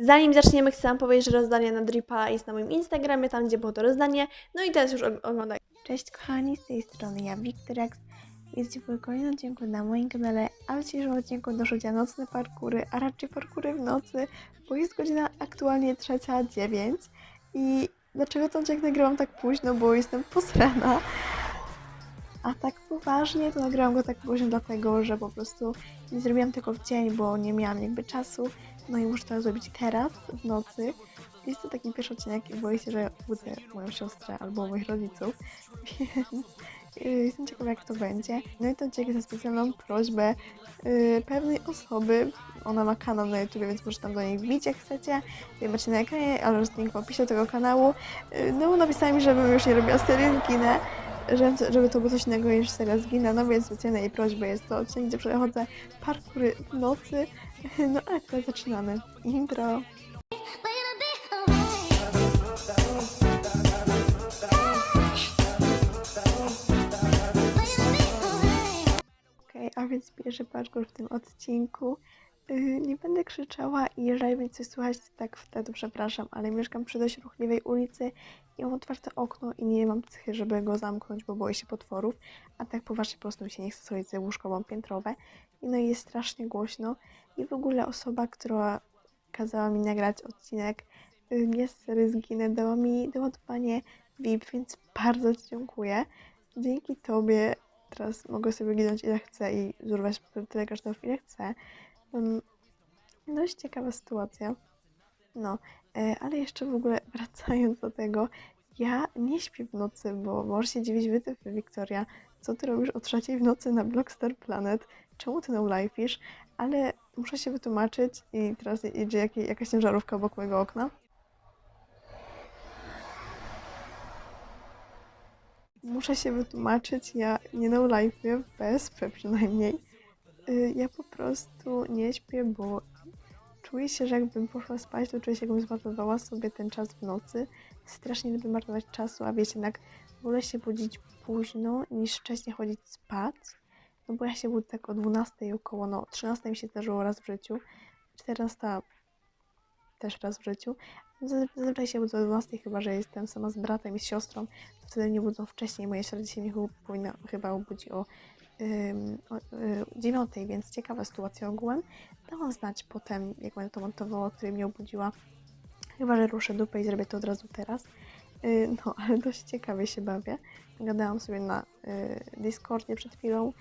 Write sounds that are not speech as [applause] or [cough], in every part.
Zanim zaczniemy, chcę Wam powiedzieć, że rozdanie na Dripa jest na moim Instagramie, tam gdzie było to rozdanie. No i teraz już og- oglądaj. Cześć kochani, z tej strony ja, Wiktorex. Jesteście w kolejnym odcinku na moim kanale, a w dzisiejszym odcinku dorzucia nocne parkury, a raczej parkury w nocy, bo jest godzina aktualnie trzecia dziewięć i dlaczego ten odcinek nagrywam tak późno, bo jestem posrana. A tak poważnie to nagrałam go tak późno dlatego, że po prostu nie zrobiłam tego w dzień, bo nie miałam jakby czasu, no i muszę to zrobić teraz, w nocy. Jest to taki pierwszy odcinek i boję się, że budzę moją siostrę albo moich rodziców, więc [laughs] y, jestem ciekawa jak to będzie. No i ten odcinek jest na specjalną prośbę y, pewnej osoby. Ona ma kanał na YouTube, więc możecie tam do niej wbić jak chcecie. Tutaj macie na ekranie, ale już link w opisie tego kanału. Y, no napisała mi, żebym już nie robiła serii Zginę, żeby, żeby to było coś innego niż seria Zginę, no więc specjalna jej prośba jest to odcinek, gdzie przechodzę parkury w nocy. [laughs] No ale teraz zaczynamy. Intro. Okej, a więc pierwszy parkour w tym odcinku. Yy, nie będę krzyczała i jeżeli będzie coś słychać, to tak wtedy przepraszam, ale mieszkam przy dość ruchliwej ulicy i mam otwarte okno i nie mam psychy, żeby go zamknąć, bo boję się potworów, a tak poważnie po prostu mi się nie chce schodzić ze łóżko, piętrowe i no jest strasznie głośno i w ogóle osoba, która kazała mi nagrać odcinek yy, jest sery Zginę, dała mi doładowanie VIP, więc bardzo Ci dziękuję. Dzięki Tobie teraz mogę sobie ginąć ile chcę i zurwać tyle każdego ile chcę. Um, dość ciekawa sytuacja. No, e, ale jeszcze w ogóle [laughs] wracając do tego, ja nie śpię w nocy, bo możesz się dziwić wytyfy, Wiktoria. Co ty robisz o trzeciej w nocy na Blockstar Planet? Czemu ty no live'isz? Ale muszę się wytłumaczyć i teraz idzie jak, jakaś ciężarówka obok mojego okna. Muszę się wytłumaczyć, ja nie no w PSP [laughs] przynajmniej. Y, Ja po prostu nie śpię, bo czuję się, że jakbym poszła spać, to czuję się, jakbym zmarnowała sobie ten czas w nocy. Strasznie lubię marnować czasu, a wiecie, jednak wolę się budzić późno, niż wcześniej chodzić spać. No bo ja się budzę tak o 12 około, no 13 mi się zdarzyło raz w życiu, 14 też raz w życiu. Zazwy- Zazwyczaj się budzę o 12, chyba że jestem sama z bratem i z siostrą, wtedy mnie budzą wcześniej. Moja siostra dzisiaj mnie chyba obudzić o dziewiątej, więc ciekawa sytuacja ogółem. Dałam znać potem, jak będę to montowała, która mnie obudziła. Chyba, że ruszę dupę i zrobię to od razu teraz. Y, no, [laughs] ale dość ciekawie się bawię. Gadałam sobie na y, Discordzie przed chwilą.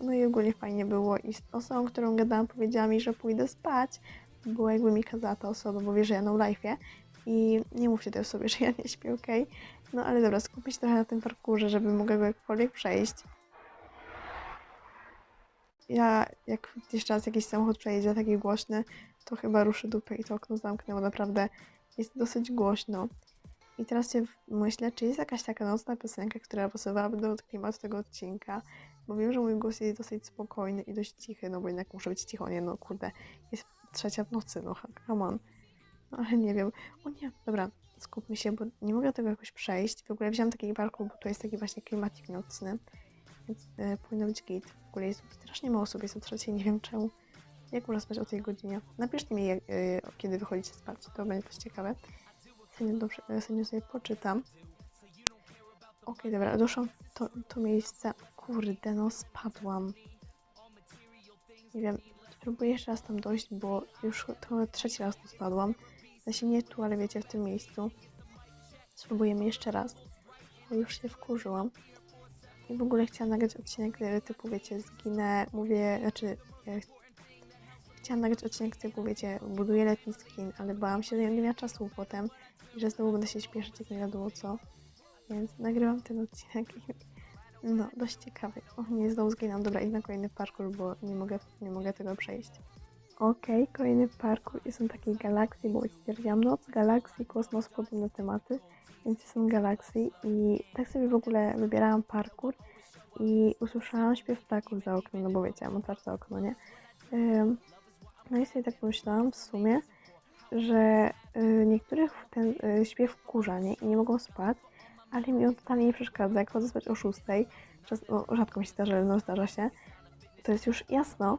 No i ogólnie fajnie było. I z osobą, którą gadałam, powiedziała mi, że pójdę spać, bo jakby mi kazała ta osoba, bo wie, że ja na live'ie. I nie mówcie tej osobie, [laughs] że ja nie śpię, okej? No ale dobra, skupmy się trochę na tym parkurze, żeby mogła go jakkolwiek przejść ja jak jeszcze raz jakiś samochód przejedzie taki głośny, to chyba ruszę dupę i to okno zamknę, bo naprawdę jest dosyć głośno. I teraz się myślę, czy jest jakaś taka nocna piosenka, która pasowałaby do klimatu tego odcinka, bo wiem, że mój głos jest dosyć spokojny i dość cichy, no bo jednak muszę być cicho, nie no kurde, jest trzecia w nocy, no come on. No ale nie wiem, o nie, dobra, skupmy się, bo nie mogę tego jakoś przejść. W ogóle wziąłem taki parkour, bo to jest taki właśnie klimacik nocny, więc y, powinno być git. Ogóle jest strasznie mało osób, jest o nie wiem czemu. Jak można spać o tej godzinie? Napiszcie mi, jak, y, kiedy wychodzicie spać, to będzie też ciekawe. Sobie, dobrze, y, sobie sobie poczytam. Okej, dobra, doszłam to, to miejsce. Kurde, no spadłam. Nie wiem, spróbuję jeszcze raz tam dojść, bo już to trzeci raz tu spadłam. Znaczy nie tu, ale wiecie, w tym miejscu. Spróbujemy jeszcze raz, bo już się wkurzyłam. I w ogóle chciałam nagrać odcinek e, typu, wiecie, zginę, mówię, znaczy, e, chciałam nagrać odcinek typu, wiecie, buduję letni skin, ale bałam się, że nie miała czasu potem i że znowu będę się śpieszyć, jak nie wiadomo co. Więc nagrywam ten odcinek i no, dość ciekawy. O, nie, znowu zginam. Dobra, idę na kolejny parkour, bo nie mogę, nie mogę tego przejść. Okej, kolejny parkour i są takie galakcje, bo stwierdziłam noc, galaksji, kosmos, podobne tematy więc są galaksji i tak sobie w ogóle wybierałam parkour i usłyszałam śpiew ptaków za oknem, no bo wiecie, ja mam otwarte okno, nie? No i sobie tak pomyślałam w sumie, że y, niektórych ten y, śpiew wkurza, nie? I nie mogą spać, ale mi on totalnie nie przeszkadza. Jak chodzę spać o 6, czas, no, rzadko mi się zdarza, ale no zdarza się, to jest już jasno,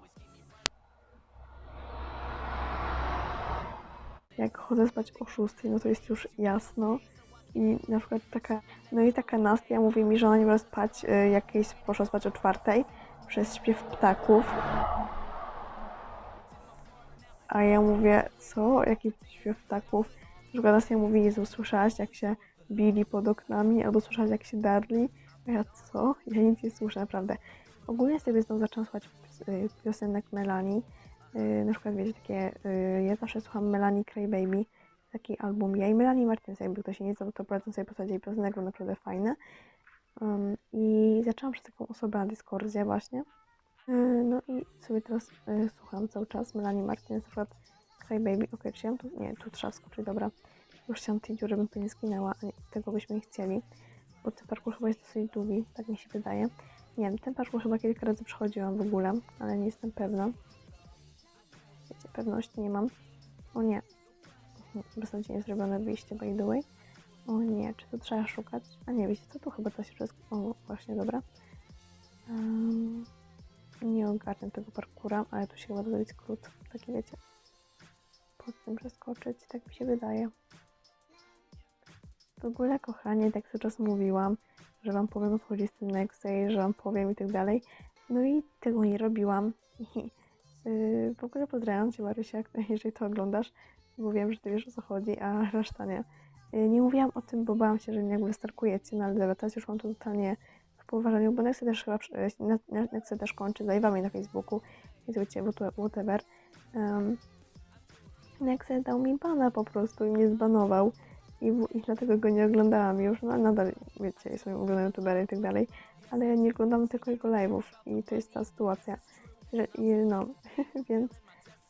jak chodzę spać o 6, no to jest już jasno. I na przykład taka, no i taka Nastia mówi mi, że ona nie może spać, y, jak jej poszła spać o czwartej przez śpiew ptaków. A ja mówię, co? Jaki śpiew ptaków? Na przykład Nastia mówi, Jezu, słyszałaś jak się bili pod oknami, albo słyszałaś jak się darli? A ja, co? Ja nic nie słyszę, naprawdę. Ogólnie sobie znowu zaczęłam słuchać y, piosenek Melanie. Y, Na przykład, wiecie, takie, y, ja zawsze słucham Melanie Crybaby, taki album ja i Melanie Martins, jakby ktoś się nie znał, to polecam sobie posłuchać jej piosenek, bo naprawdę fajne. Um, I zaczęłam przez taką osobę na Discordzie właśnie. Y, No i sobie teraz y, słucham cały czas Melanie Martins, na przykład Crybaby, okej, czy ja tu, nie, tu trzeba skoczyć, dobra. Już chciałam tej dziury, bym to nie zginęła, a tego byśmy nie chcieli, bo ten parkour chyba jest dosyć długi, tak mi się wydaje. Nie wiem, ten parkour chyba kilka razy przechodziłam w ogóle, ale nie jestem pewna. Wiecie, pewności nie mam. O nie. Beznadziejnie zrobione wyjście, by the way. O nie, czy tu trzeba szukać? A nie, wiecie co, tu chyba się wszystko... O, właśnie, dobra. Um, nie ogarnę tego parkura, ale tu się chyba da zrobić. Taki wiecie. Pod tym przeskoczyć, tak mi się wydaje. W ogóle, kochanie, tak cały czas mówiłam, że wam powiem co chodzi z tym że wam powiem i tak dalej. No i tego nie robiłam. [laughs] Yy, w ogóle pozdrawiam cię, Marysia, [laughs] jeżeli to oglądasz, bo wiem, że ty wiesz o co chodzi, a [laughs] reszta nie. Yy, nie mówiłam o tym, bo bałam się, że mnie jakby starkujecie, no ale dobra, teraz już mam to totalnie w poważaniu, bo Nexy też chyba, yy, Ne- Nexy też kończy z live'ami na Facebooku, wiecie, what- whatever. Um, Nexy dał mi bana po prostu i mnie zbanował. I, I dlatego go nie oglądałam już. No nadal, wiecie, jest moim ulubionym youtuberem i tak dalej. Ale nie oglądam tylko jego live'ów i to jest ta sytuacja. Że, i, no, [laughs] więc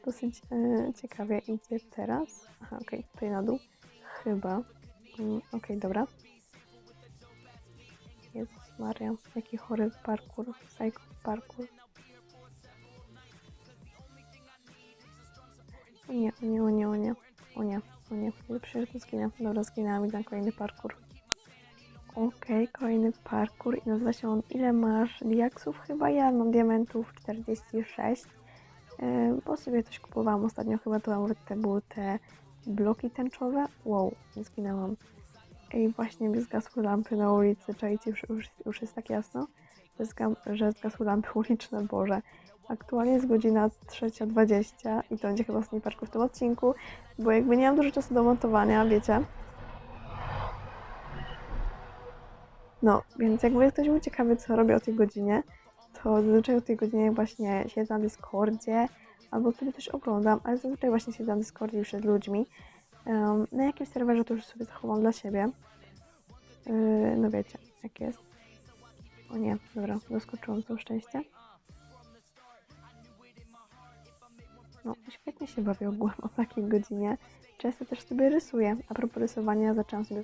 dosyć e, ciekawie idzie teraz. Aha, okej, tutaj na dół. Chyba. Mm, okej, dobra. Jezus Maria, jaki chory parkour, psycho parkour. O nie, o nie, o nie, o nie, o nie, o nie, przecież to zginę. Dobra, zginęłam, idę na kolejny parkour. Okej, kolejny parkour i nazywa się on Ile masz diaksów? Chyba ja mam diamentów 46, yy, bo sobie coś kupowałam ostatnio, chyba to nawet te były te bloki tęczowe. Wow, zginęłam. Ej, właśnie mi zgasły lampy na ulicy, czajcie, już, już, już jest tak jasno, że, zga, że zgasły lampy [laughs] uliczne, Boże. Aktualnie jest godzina 3.20 i to będzie chyba ostatni parkour w tym odcinku, bo jakby nie mam dużo czasu do montowania, wiecie. No, więc jakby ktoś był ciekawy, co robię o tej godzinie, to zazwyczaj o tej godzinie właśnie siedzę na Discordzie, albo wtedy coś oglądam, ale zazwyczaj właśnie siedzę na Discordzie z ludźmi. Um, na jakimś serwerze to już sobie zachowam dla siebie. Yy, no wiecie, jak jest. O nie, dobra, doskoczyłam całe szczęście. No, świetnie się bawię ogółem o takiej godzinie. Często też sobie rysuję. A propos rysowania, zaczęłam sobie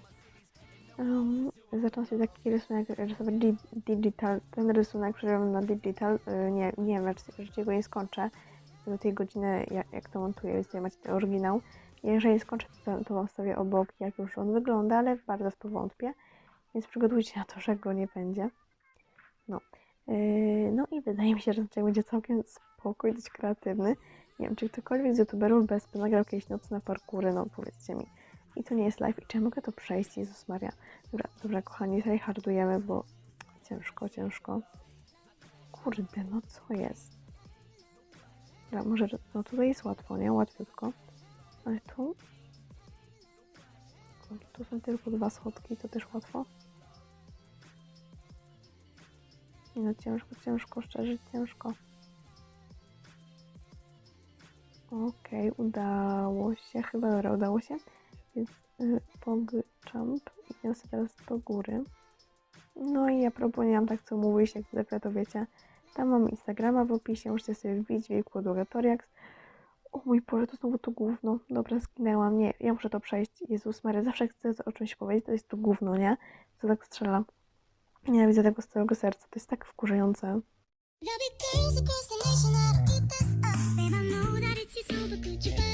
Um, zacząłem sobie taki rysunek rysować di- digital. Ten rysunek przeżyłem na digital. y, Nie, nie wiem, czy go nie skończę do tej godziny, jak, jak to montuję, więc tutaj macie ten oryginał. Jeżeli skończę, to, to wam wstawię obok, jak już on wygląda, ale bardzo w to wątpię. Więc przygotujcie na to, że go nie będzie. No. Yy, no i wydaje mi się, że tutaj będzie całkiem spokój, dość kreatywny. Nie wiem, czy ktokolwiek z youtuberów bez nagrał jakieś nocne parkury, no powiedzcie mi. I to nie jest live. I czy ja mogę to przejść? Jezus Maria. Dobra, dobra kochani, tutaj hardujemy, bo ciężko, ciężko. Kurde, no co jest? Dobra, może, no tutaj jest łatwo, nie? Łatwiutko. Ale tu? Kurde, tu są tylko dwa schodki, to też łatwo. No ciężko, ciężko, szczerze ciężko. Okej, udało się, chyba dobra, udało się. Więc y, pog jump i ja sobie teraz do góry. No i ja proponuję tak co mówisz, jak zwykle to wiecie. Tam mam Instagrama w opisie, możecie sobie wbić wieku Toriax. O mój Boże, to znowu to gówno. Dobra, zginęłam. Nie, ja muszę to przejść. Jezus Mary, zawsze chcę o czymś powiedzieć, to jest to gówno, nie? Co tak strzela. Nienawidzę tego z całego serca. To jest tak wkurzające. You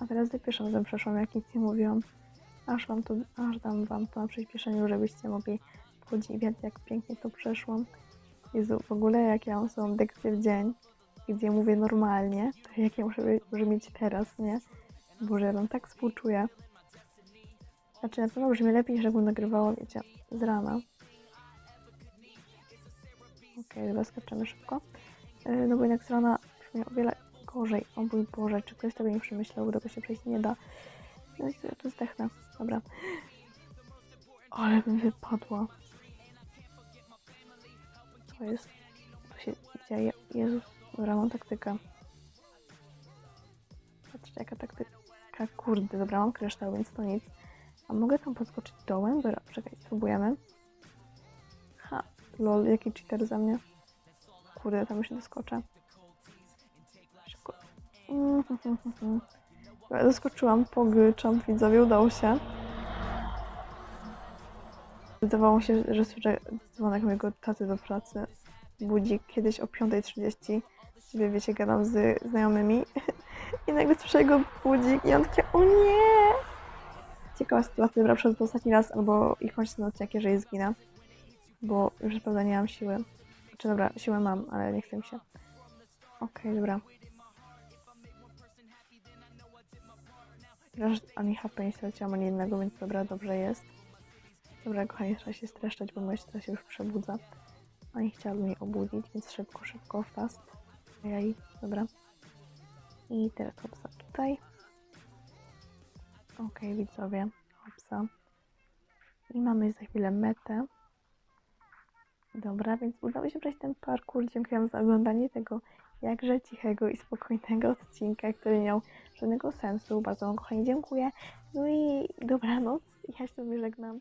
A teraz pierwszym razem przeszłam, jak nic nie mówiłam. Aż wam to, aż dam wam to na przyspieszeniu, żebyście mogli podziwiać, jak pięknie to przeszłam. Jezu, w ogóle jak ja mam swoją dykcję w dzień, gdzie mówię normalnie, to jak ja muszę, muszę mieć teraz, nie? Boże, ja wam tak współczuję. Znaczy na pewno brzmi lepiej, niż jakbym nagrywała, wiecie, z rana. Okej, dobra, skaczemy szybko. Yy, no bo jednak z rana brzmi o wiele gorzej. O mój Boże, czy ktoś tego nie przemyślał, tego się przejść nie da. No i ja tu zdechnę. Dobra. Ale bym wypadła. Co jest? Co się dzieje? Jezus, dobra, mam taktykę. Patrzcie, jaka taktyka. Kurde, dobra, mam kryształ, więc to nic. A mogę tam podskoczyć dołem? Dobra, czekaj, spróbujemy. Ha, lol, jaki cheater za mnie. Kurde, tam nie doskoczę. Doskoczyłam, pogyczam, widzowie, udało się. Wydawało się, że słyszę dzwonek mojego taty do pracy. Budzik kiedyś o 5.30. Sobie, wiecie, gadam z znajomymi. [laughs] I nagle słyszę jego budzik i on takie, o nie! Ciekawa sytuacja, dobra, przez ostatni raz, albo i kończę ten odcinek, jeżeli zginę. Bo już naprawdę nie mam siły. Czy dobra, siłę mam, ale nie chcę mi się. Okej, dobra. Ani HP nie straciłam, ani jednego, więc dobra, dobrze jest. Dobra, kochani, trzeba się streszczać, bo moja siostra się już przebudza. A nie chciałabym jej obudzić, więc szybko, szybko, fast. Ojej, dobra. I teraz hopsa tutaj. Okej, widzowie, hopsa. I mamy za chwilę metę. Dobra, więc udało się przejść ten parkour. Dziękuję za oglądanie tego jakże cichego i spokojnego odcinka, który nie miał żadnego sensu. Bardzo wam kochani dziękuję. No i dobranoc. Ja się z żegnam.